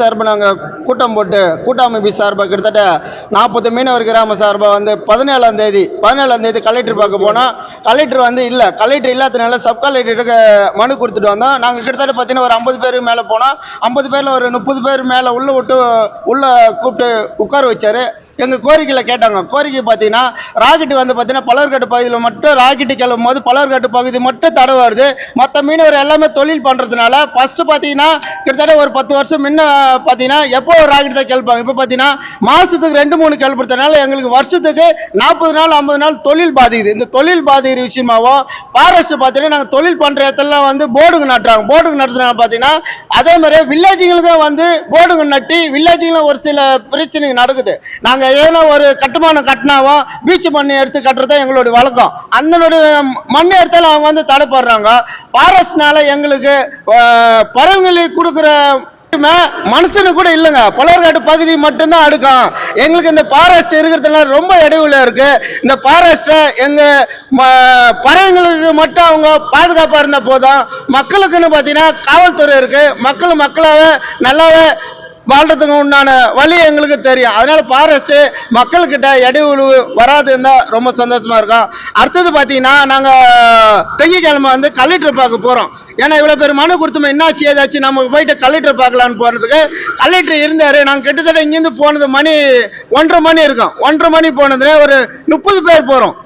சார்பாக நாங்கள் கூட்டம் போட்டு கூட்டமைப்பு சார்பாக கிட்டத்தட்ட நாற்பது மீனவர் கிராம சார்பாக வந்து பதினேழாம் தேதி பதினேழாம் தேதி கலெக்டர் பார்க்க போனால் கலெக்டர் வந்து இல்லை கலெக்டர் இல்லாதனால சப் கலெக்டருக்கு மனு கொடுத்துட்டு வந்தோம். நாங்கள் கிட்டத்தட்ட பார்த்தீங்கன்னா ஒரு ஐம்பது பேர் மேலே போனோம். ஐம்பது பேரில் ஒரு முப்பது பேர் மேலே உள்ளே விட்டு உள்ளே கூப்பிட்டு உட்கார வச்சார். எங்கள் கோரிக்கையில் கேட்டாங்க. கோரிக்கை பார்த்தீங்கன்னா ராக்கெட்டு வந்து பார்த்தீங்கன்னா பலர்கட்டு பகுதியில் மட்டும் ராக்கெட்டு கிளம்பும் போது பலர்கட்டு பகுதி மட்டும் தடை வருது. மற்ற மீனவர் எல்லாமே தொழில் பண்ணுறதுனால ஃபஸ்ட்டு பார்த்தீங்கன்னா கிட்டத்தட்ட ஒரு பத்து வருஷம் முன்ன பார்த்தீங்கன்னா எப்போ ஒரு ராக்கெட் தான் கிளப்பாங்க இப்போ பார்த்தீங்கன்னா மாதத்துக்கு ரெண்டு மூணு கிளப்புறதுனால எங்களுக்கு வருஷத்துக்கு நாற்பது நாள் ஐம்பது நாள் தொழில் பாதிக்குது. இந்த தொழில் பாதிக்கிற விஷயமாவோ ஃபாரஸ்ட் பார்த்தீங்கன்னா நாங்கள் தொழில் பண்ணுற இடத்துல வந்து போர்டுங்க நட்டுறாங்க. போர்டுங்க நட்டுறதுனால பார்த்தீங்கன்னா அதே மாதிரி வில்லேஜுங்களுக்கும் வந்து போர்டுங்க நட்டி வில்லேஜுங்களும் ஒரு சில பிரச்சனைகள் நடக்குது. நாங்கள் ஏன்னா ஒரு கட்டுமானம் கட்டினாவோ பீச் மண் எடுத்து கட்டுறது தான் எங்களுடைய வழக்கம். அந்த மண் எடுத்தாலும் அவங்க வந்து தடைப்படுறாங்க ஃபாரஸ்ட்னால எங்களுக்கு அஹ், பறவைங்களுக்கு கொடுக்குற மனுஷனு கூட இல்லைங்க. பலர்காட்டு பகுதி மட்டும்தான் அடுக்கும். எங்களுக்கு இந்த பாரஸ்ட் இருக்கிறதுனால ரொம்ப இடைவெளியா இருக்கு. இந்த ஃபாரஸ்ட்டை எங்க பறவைங்களுக்கு மட்டும் அவங்க பாதுகாப்பா இருந்தா போதும். மக்களுக்குன்னு பார்த்தீங்கன்னா காவல்துறை இருக்கு. மக்கள் மக்களாவே நல்லாவே வாழ்றதுக்கு உண்டான வழி எங்களுக்கு தெரியும். அதனால ஃபாரஸ்ட்டு மக்கள்கிட்ட இடைவெளி வராது இருந்தால் ரொம்ப சந்தோஷமா இருக்கும். அடுத்தது பார்த்தீங்கன்னா நாங்கள் திங்கக்கிழமை வந்து கலெக்டர் பார்க்க போகிறோம் ஏன்னா இவ்வளோ பேர் மனு கொடுத்தோம் என்னாச்சு ஏதாச்சும் நம்ம போயிட்டு கலெக்டர் பார்க்கலான்னு போகிறதுக்கு கலெக்டர் இருந்தார். நாங்கள் கிட்டத்தட்ட இங்கேருந்து போனது மணி ஒன்றரை மணி இருக்கும். ஒன்றரை மணி போனதுல ஒரு முப்பது பேர் போகிறோம்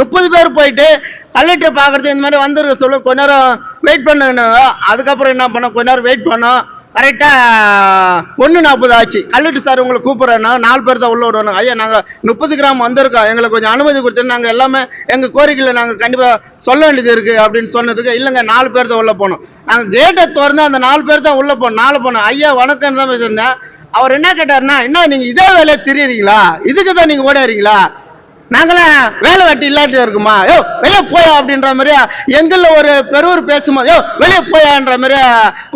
முப்பது பேர் போயிட்டு கலெக்டர் பார்க்குறது இந்த மாதிரி வந்துருக்க சொல்ல கொஞ்ச நேரம் வெயிட் பண்ணுங்க. அதுக்கப்புறம் என்ன பண்ணோம்? கொஞ்ச நேரம் வெயிட் பண்ணோம். கரெக்டாக ஒன்று நாற்பது ஆச்சு. கல்லட்டு சார் உங்களை கூப்பிட்றேன்னா நாலு பேர் தான் உள்ளே விடுவாங்க ஐயா நாங்கள் முப்பது கிராம் வந்திருக்கோம் எங்களுக்கு கொஞ்சம் அனுமதி கொடுத்து நாங்கள் எல்லாமே எங்கள் கோரிக்கையில் நாங்கள் கண்டிப்பாக சொல்ல வேண்டியது இருக்குது அப்படின்னு சொன்னதுக்கு இல்லைங்க நாலு பேர் தான் உள்ளே போனோம் நாங்கள் கேட்டை திறந்து அந்த நாலு பேர் தான் உள்ளே போனோம் நாலு போனோம் ஐயா வணக்கம் தான் பேசியிருந்தேன் அவர் என்ன கேட்டாருன்னா என்ன நீங்கள் இதே வேலையை தெரியுறீங்களா? இதுக்கு தான் நீங்கள் ஓடாறீங்களா நாங்களாம் வேலை வெட்டி இல்லாட்டி இருக்குமா? யோ வெளியே போயா அப்படின்ற மாதிரியா? எங்களில் ஒரு பெருவர் பேசும்போது யோ வெளியே போயான்ற மாதிரி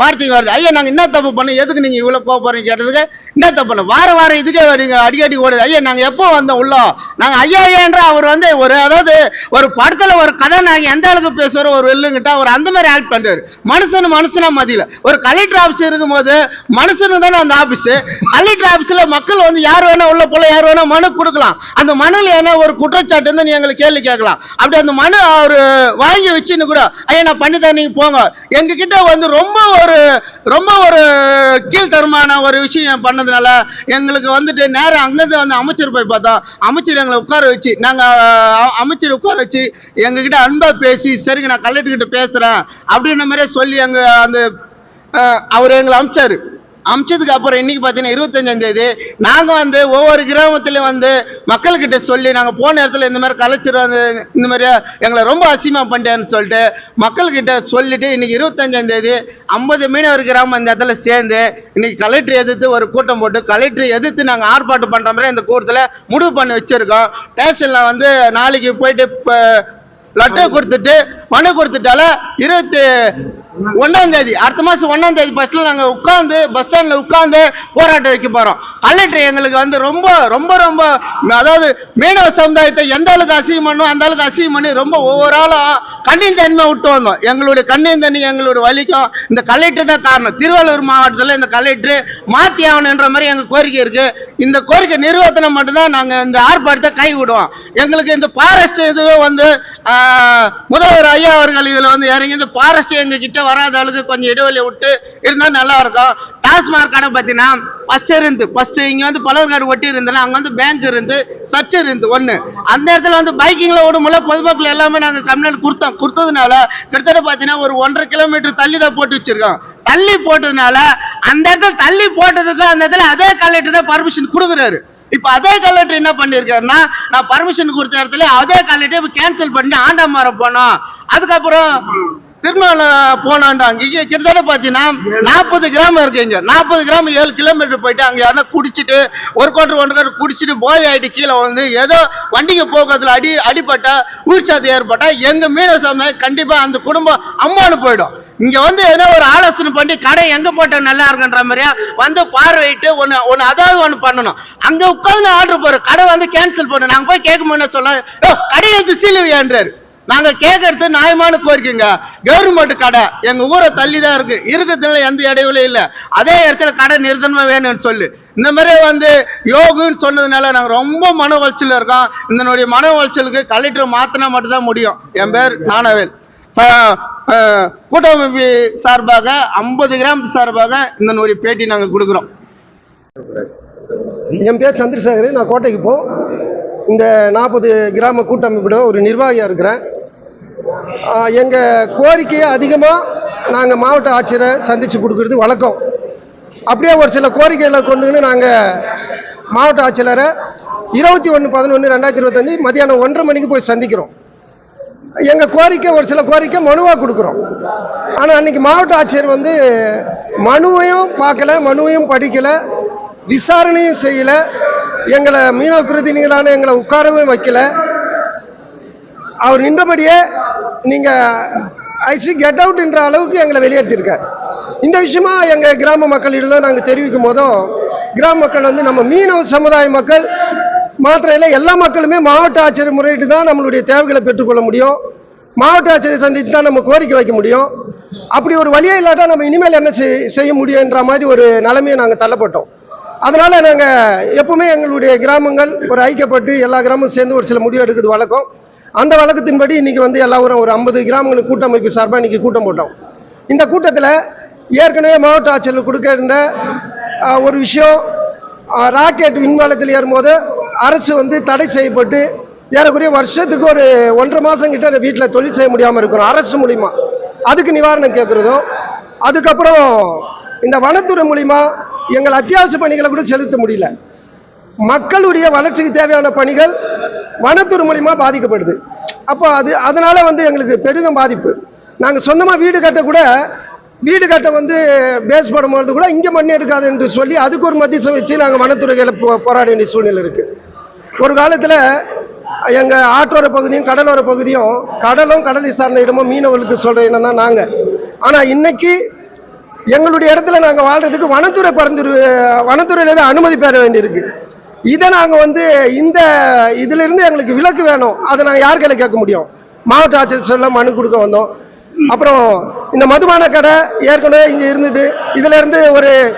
வார்த்தைங்க வருது. ஐயா நாங்கள் என்ன தப்பு பண்ணோம்? எதுக்கு நீங்கள் இவ்வளோ கோபப்படுறீங்க கேட்டதுக்கு? என்ன தப்பு பண்ண வாரம் வாரம் இதுக்கே நீங்கள் அடிக்கடி ஓடுது. ஐயா நாங்கள் எப்போ வந்தோம் உள்ள? நாங்கள் ஐயா ஐயான்ற அவர் வந்து ஒரு அதாவது ஒரு படத்தில் ஒரு கதை நாங்கள் எந்த அளவுக்கு பேசுகிறோம் ஒரு வெள்ளுங்கிட்ட அவர் அந்த மாதிரி ஆக்ட் பண்ணுறாரு மனுஷனு மனுஷனாக மதியில. ஒரு கலெக்டர் ஆஃபீஸ் இருக்கும்போது மனுஷனு தானே அந்த ஆஃபீஸு கலெக்டர் ஆஃபீஸில் மக்கள் வந்து யார் வேணால் உள்ள போல யார் வேணால் மனு கொடுக்கலாம். அந்த மனுவில் ஏன்னா ஒரு குற்றச்சாட்டு இருந்தால் நீ எங்களுக்கு கேள்வி கேட்கலாம். அப்படி அந்த மனு அவர் வாங்கி வச்சுன்னு கூட ஐயா நான் பண்ணி நீங்க போங்க. எங்ககிட்ட வந்து ரொம்ப ஒரு ரொம்ப ஒரு கீழ்த்தரமான ஒரு விஷயம் பண்ணதுனால எங்களுக்கு வந்துட்டு நேரம் அங்கேருந்து வந்து அமைச்சர் போய் பார்த்தோம் அமைச்சர் எங்களை உட்கார வச்சு நாங்கள் அமைச்சர் உட்கார வச்சு எங்ககிட்ட அன்பாக பேசி சரிங்க நான் கலெக்டர்கிட்ட பேசுகிறேன் அப்படின்ற மாதிரியே சொல்லி அங்கே அந்த அவர் எங்களை அமிச்சாரு. அமைச்சதுக்கு அப்புறம் இன்னைக்கு பார்த்தீங்கன்னா இருபத்தஞ்சாம் தேதி நாங்கள் வந்து ஒவ்வொரு கிராமத்துலையும் வந்து மக்கள்கிட்ட சொல்லி நாங்கள் போன இடத்துல இந்த மாதிரி கலைச்சிரு வந்து இந்த மாதிரி எங்களை ரொம்ப அசிமா பண்ணிட்டேன்னு சொல்லிட்டு மக்கள்கிட்ட சொல்லிட்டு இன்னைக்கு இருபத்தஞ்சாம் தேதி ஐம்பது மீனவர் கிராமம் இந்த இடத்துல சேர்ந்து இன்னைக்கு கலெக்டர் எதிர்த்து ஒரு கூட்டம் போட்டு கலெக்டர் எதிர்த்து நாங்கள் ஆர்ப்பாட்டம் பண்ணுற மாதிரி இந்த கூட்டத்தில் முடிவு பண்ணி வச்சுருக்கோம். ஸ்டேஷனில் வந்து நாளைக்கு போயிட்டு லெட்டர் கொடுத்துட்டு மனு கொடுத்துட்டால இருபத்தி ஒன்றாம் தேதி அடுத்த மாதம் ஒன்றாம் தேதி பஸ்ஸில் நாங்கள் உட்காந்து பஸ் ஸ்டாண்டில் உட்காந்து போராட்டம் வைக்க போகிறோம் கலெக்டர் எங்களுக்கு வந்து ரொம்ப ரொம்ப ரொம்ப அதாவது மீனவ சமுதாயத்தை எந்த அளவுக்கு அசிங்கம் பண்ணும் அந்த அளவுக்கு அசிங்கம் பண்ணி ரொம்ப ஒவ்வொரு ஆளும் கண்ணீர் தனிமை விட்டு வந்தோம். எங்களுடைய கண்ணீர் தண்ணி எங்களுடைய வலிக்கும். இந்த கலெக்டர் தான் காரணம். திருவள்ளூர் மாவட்டத்தில் இந்த கலெக்டர் மாற்றி ஆகணுன்ற மாதிரி எங்கள் கோரிக்கை இருக்குது இந்த கோரிக்கை நிறுவனத்தில் மட்டும்தான் நாங்கள் இந்த ஆர்ப்பாட்டத்தை கை விடுவோம் எங்களுக்கு இந்த ஃபாரஸ்ட் இதுவே வந்து முதல்வர் ஐயா அவர்கள் இதில் வந்து இறங்கி இந்த ஃபாரஸ்ட் எங்கள் கிட்ட வராத அளவுக்கு கொஞ்சம் இடைவெளி விட்டு இருந்தால் நல்லாயிருக்கும் இருக்கும் டாஸ்மாக் கடை பார்த்தீங்கன்னா ஃபர்ஸ்ட் இருந்து ஃபஸ்ட்டு இங்கே வந்து பலர்காடு ஒட்டி இருந்தனா அங்கே வந்து பேங்க் இருந்து சர்ச் இருந்து ஒன்று அந்த இடத்துல வந்து பைக்கிங்கில் ஓடும்போல பொதுமக்கள் எல்லாமே நாங்கள் கம்ப்ளைண்ட் கொடுத்தோம். கொடுத்ததுனால கிட்டத்தட்ட பார்த்தீங்கன்னா ஒரு ஒன்றரை கிலோமீட்டர் தள்ளி தான் போட்டு வச்சிருக்கோம். தள்ளி போட்டதுனால அந்த இடத்துல தள்ளி போட்டதுக்கு அந்த இடத்துல அதே கலெக்டர் தான் பர்மிஷன் கொடுக்குறாரு. இப்போ அதே கலெக்டர் என்ன பண்ணியிருக்காருன்னா நான் பர்மிஷன் கொடுத்த இடத்துல அதே கலெக்டர் இப்போ கேன்சல் பண்ணி ஆண்டாமரம் போனோம். அதுக்கப்புறம் திருநாள போனாண்டா இங்கே கிட்டத்தட்ட பார்த்தீங்கன்னா நாற்பது கிராமம் இருக்கு இங்கே. நாற்பது கிராமம் ஏழு கிலோமீட்டர் போயிட்டு அங்கே யாருன்னா குடிச்சிட்டு ஒரு கோட்டர் ஒன்று கோட்டர் குடிச்சிட்டு போதை ஆகிட்டு கீழே வந்து ஏதோ வண்டிக்கு போக்குவரத்தில் அடி அடிபட்டா உயிர் சாத்து ஏற்பட்டா எங்கள் மீனவ சமுதாயம் கண்டிப்பாக அந்த குடும்பம் அம்மானு போயிடும். இங்கே வந்து ஏதோ ஒரு ஆலோசனை பண்ணி கடை எங்கே போட்டால் நல்லா இருக்குன்ற மாதிரியா வந்து பார்வையிட்டு ஒன்று ஒன்று அதாவது ஒன்று பண்ணணும். அங்கே உட்காந்து ஆர்டர் போகிறோம் கடை வந்து கேன்சல் பண்ணு. நாங்கள் போய் கேட்க முடியும் சொல்ல "யோ, கடையை வந்து சீலுவியான்றாரு நாங்க கேட்கறது நியாயமான கோரிக்கைங்க. கவர்மெண்ட் கடை. எங்க ஊரை தள்ளி தான் இருக்கு. இருக்கிறதுல எந்த இடைவெளியும் இல்லை. அதே இடத்துல கடை நிறுத்தணுமா வேணும்னு சொல்லு. இந்த மாதிரி வந்து யோகுன்னு சொன்னதுனால நாங்கள் ரொம்ப மன உளைச்சல் இருக்கோம். இதனுடைய மன உளைச்சலுக்கு கலெக்டர் மாத்தினா மட்டும்தான் முடியும். என் பேர் நானவேல் கூட்டமைப்பு சார்பாக ஐம்பது கிராம் சார்பாக இந்த ஒரு பேட்டி நாங்கள் கொடுக்குறோம். என் பேர் சந்திரசேகர் நான் கோட்டைக்கு போ இந்த நாற்பது கிராம கூட்டமைப்பிட ஒரு நிர்வாகியாக இருக்கிறேன். எங்கள் கோரிக்கையை அதிகமாக நாங்கள் மாவட்ட ஆட்சியரை சந்தித்து கொடுக்கறது வழக்கம். அப்படியே ஒரு சில கோரிக்கைகளை கொண்டுன்னு நாங்கள் மாவட்ட ஆட்சியரை இருபத்தி ஒன்று பதினொன்று ரெண்டாயிரத்தி இருபத்தஞ்சி மதியானம் ஒன்றரை மணிக்கு போய் சந்திக்கிறோம். எங்கள் கோரிக்கை ஒரு சில கோரிக்கை மனுவாக கொடுக்குறோம். ஆனால் அன்றைக்கி மாவட்ட ஆட்சியர் வந்து மனுவையும் பார்க்கல மனுவையும் படிக்கலை விசாரணையும் செய்யலை எங்களை மீனவ பிரதிநிதிகளான எங்களை உட்காரவே வைக்கலை. அவர் நின்றபடியே நீங்கள் ஐசி கெட் அவுட் என்ற அளவுக்கு எங்களை வெளியேற்றிருக்க இந்த விஷயமா எங்கள் கிராம மக்களிடம் நாங்கள் தெரிவிக்கும் போதும் கிராம மக்கள் வந்து நம்ம மீனவ சமுதாய மக்கள் மாத்திரம் இல்லை எல்லா மக்களுமே மாவட்ட ஆட்சியர் முறையிட்டு தான் நம்மளுடைய தேவைகளை பெற்றுக்கொள்ள முடியும். மாவட்ட ஆட்சியரை சந்தித்து தான் நம்ம கோரிக்கை வைக்க முடியும். அப்படி ஒரு வழியே இல்லாட்டா நம்ம இனிமேல் என்ன செய்- செய்ய முடியுன்ற மாதிரி ஒரு நிலைமையை நாங்கள் தள்ளப்பட்டோம். அதனால் நாங்கள் எப்பவுமே எங்களுடைய கிராமங்கள் ஒரு ஐக்கியப்பட்டு எல்லா கிராமமும் சேர்ந்து ஒரு சில முடிவு எடுக்கிறது வழக்கம். அந்த வழக்கத்தின்படி இன்றைக்கி வந்து எல்லாரும் ஒரு ஐம்பது கிராமங்களுக்கு கூட்டமைப்பு சார்பாக இன்றைக்கி கூட்டம் போட்டோம். இந்த கூட்டத்தில் ஏற்கனவே மாவட்ட ஆட்சியர் கொடுக்க இருந்த ஒரு விஷயம் ராக்கெட் விண்வலத்தில் ஏறும்போது அரசு வந்து தடை செய்யப்பட்டு ஏறக்குறைய வருஷத்துக்கு ஒரு ஒன்றரை மாதம் கிட்ட வீட்டில் தொழில் செய்ய முடியாமல் இருக்கிறோம் அரசு மூலிமா அதுக்கு நிவாரணம் கேட்குறதும் அதுக்கப்புறம் இந்த வனத்துறை மூலிமா எங்கள் அத்தியாவசிய பணிகளை கூட செலுத்த முடியல. மக்களுடைய வளர்ச்சிக்கு தேவையான பணிகள் வனத்துறை மூலிமா பாதிக்கப்படுது. அப்போ அது அதனால் வந்து எங்களுக்கு பெரிதும் பாதிப்பு. நாங்கள் சொந்தமாக வீடு கட்ட கூட வீடு கட்ட வந்து பேஸ் போடும்போது கூட இங்கே மண் எடுக்காது என்று சொல்லி அதுக்கு ஒரு மத்தியசம் வச்சு நாங்கள் வனத்துறைகளை போ போராட வேண்டிய சூழ்நிலை இருக்குது ஒரு காலத்தில் எங்கள் ஆற்றோர பகுதியும் கடலோர பகுதியும் கடலும் கடலை சார்ந்த இடமும் மீனவர்களுக்கு சொல்கிற இடம் தான் நாங்கள் ஆனால் இன்றைக்கி எங்களுடைய இடத்துல நாங்கள் வாழ்றதுக்கு வனத்துறை பரிந்துரை வனத்துறையில் தான் அனுமதி பெற வேண்டியிருக்கு. இதை நாங்கள் வந்து இந்த இதிலிருந்து எங்களுக்கு விலக்கு வேணும். அதை நாங்கள் யார் கையில் கேட்க முடியும்? மாவட்ட ஆட்சியர் மனு கொடுக்க வந்தோம். அப்புறம் இந்த மதுபான கடை ஏற்கனவே இங்கே இருந்தது. இதிலேருந்து ஒரு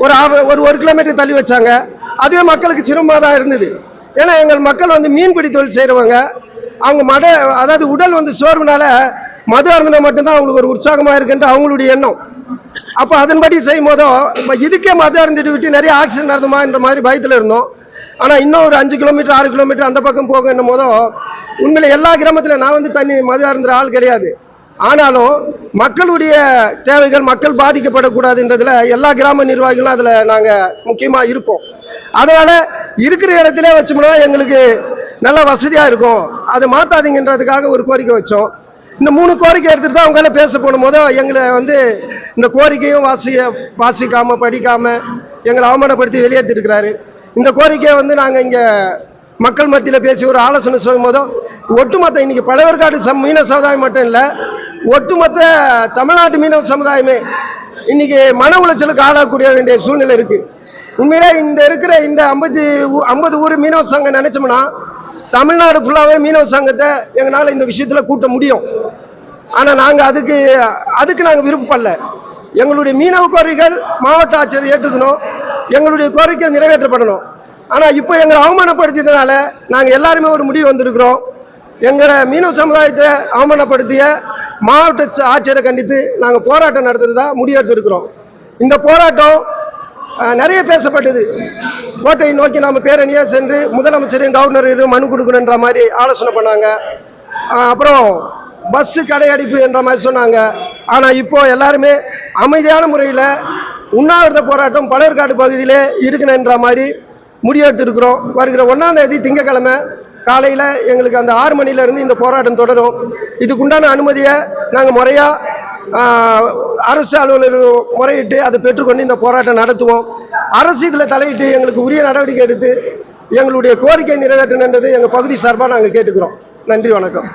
ஒரு ஆவ- ஒரு ஒரு கிலோமீட்டர் தள்ளி வச்சாங்க. அதுவே மக்களுக்கு சிரமமாக தான் இருந்தது. ஏன்னா எங்கள் மக்கள் வந்து மீன்பிடி தொழில் செய்கிறவங்க அவங்க மட அதாவது உடல் வந்து சோர்வுனால மது அருந்தினா மட்டும்தான் அவங்களுக்கு ஒரு உற்சாகமாக இருக்குன்ற அவங்களுடைய எண்ணம். அப்போ அதன்படி செய்யும் போதும் இப்போ இதுக்கே மது அருந்திட்டு விட்டு நிறைய ஆக்சிடென்ட் நடந்துமான்ற மாதிரி பயத்தில் இருந்தோம். ஆனால் இன்னும் ஒரு அஞ்சு கிலோமீட்டர் ஆறு கிலோமீட்டர் அந்த பக்கம் போக என்னும் போதும் உண்மையில எல்லா கிராமத்தில் நான் வந்து தண்ணி மது அருந்துற ஆள் கிடையாது. ஆனாலும் மக்களுடைய தேவைகள் மக்கள் பாதிக்கப்படக்கூடாதுன்றதுல எல்லா கிராம நிர்வாகிகளும் அதில் நாங்கள் முக்கியமாக இருப்போம். அதனால் இருக்கிற இடத்துல வச்சோம்னா எங்களுக்கு நல்ல வசதியாக இருக்கும். அதை மாற்றாதீங்கன்றதுக்காக ஒரு கோரிக்கை வச்சோம். இந்த மூணு கோரிக்கை எடுத்துகிட்டு தான் அவங்களால பேச போடும்போது எங்களை வந்து இந்த கோரிக்கையும் வாசிய வாசிக்காமல் படிக்காமல் எங்களை அவமானப்படுத்தி வெளியேற்றிருக்கிறாரு. இந்த கோரிக்கையை வந்து நாங்கள் இங்கே மக்கள் மத்தியில் பேசி ஒரு ஆலோசனை சொல்லும் போதும் ஒட்டுமொத்த இன்றைக்கி பழவர்காடு சம் மீனவ சமுதாயம் மட்டும் இல்லை ஒட்டுமொத்த தமிழ்நாட்டு மீனவ சமுதாயமே இன்றைக்கி மன உளைச்சலுக்கு ஆளாகக்கூடிய வேண்டிய சூழ்நிலை இருக்குது உண்மையிலே இந்த இருக்கிற இந்த ஐம்பத்தி ஐம்பது ஊர் மீனவ சங்கம் நினச்சோம்னா தமிழ்நாடு ஃபுல்லாகவே மீனவ சங்கத்தை எங்களால் இந்த விஷயத்தில் கூட்ட முடியும். ஆனால் நாங்கள் அதுக்கு அதுக்கு நாங்கள் விருப்பப்படல. எங்களுடைய மீனவ கோரிக்கைகள் மாவட்ட ஆட்சியர் ஏற்றுக்கணும். எங்களுடைய கோரிக்கை நிறைவேற்றப்படணும். ஆனால் இப்போ எங்களை அவமானப்படுத்தியதுனால நாங்கள் எல்லாருமே ஒரு முடிவு வந்திருக்கிறோம். எங்களை மீனவ சமுதாயத்தை அவமானப்படுத்திய மாவட்ட ச- ஆட்சியரை கண்டித்து நாங்கள் போராட்டம் நடத்துறதா முடிவெடுத்திருக்கிறோம் இந்த போராட்டம் நிறைய பேசப்பட்டது. கோட்டையை நோக்கி நாம பேரணியாக சென்று முதலமைச்சரையும் கவர்னரையும் மனு கொடுக்கணுன்ற மாதிரி ஆலோசனை பண்ணாங்க. அப்புறம் பஸ்ஸு கடையடிப்பு என்ற மாதிரி சொன்னாங்க. ஆனால் இப்போ எல்லாருமே அமைதியான முறையில் உண்ணாவிரத போராட்டம் பழவேற்காடு பகுதியிலே இருக்கணுன்ற மாதிரி முடிவெடுத்திருக்கிறோம். வருகிற ஒன்றாம் தேதி திங்கக்கிழமை காலையில் எங்களுக்கு அந்த ஆறு மணிலேருந்து இந்த போராட்டம் தொடரும். இதுக்குண்டான அனுமதியை நாங்கள் முறையாக அரசு அலுவலர் முறையிட்டு அதை பெற்றுக்கொண்டு இந்த போராட்டம் நடத்துவோம். அரசு இதில் தலையிட்டு எங்களுக்கு உரிய நடவடிக்கை எடுத்து எங்களுடைய கோரிக்கை நிறைவேற்றணுன்றது எங்கள் பகுதி சார்பாக நாங்கள் கேட்டுக்கிறோம். நன்றி வணக்கம்.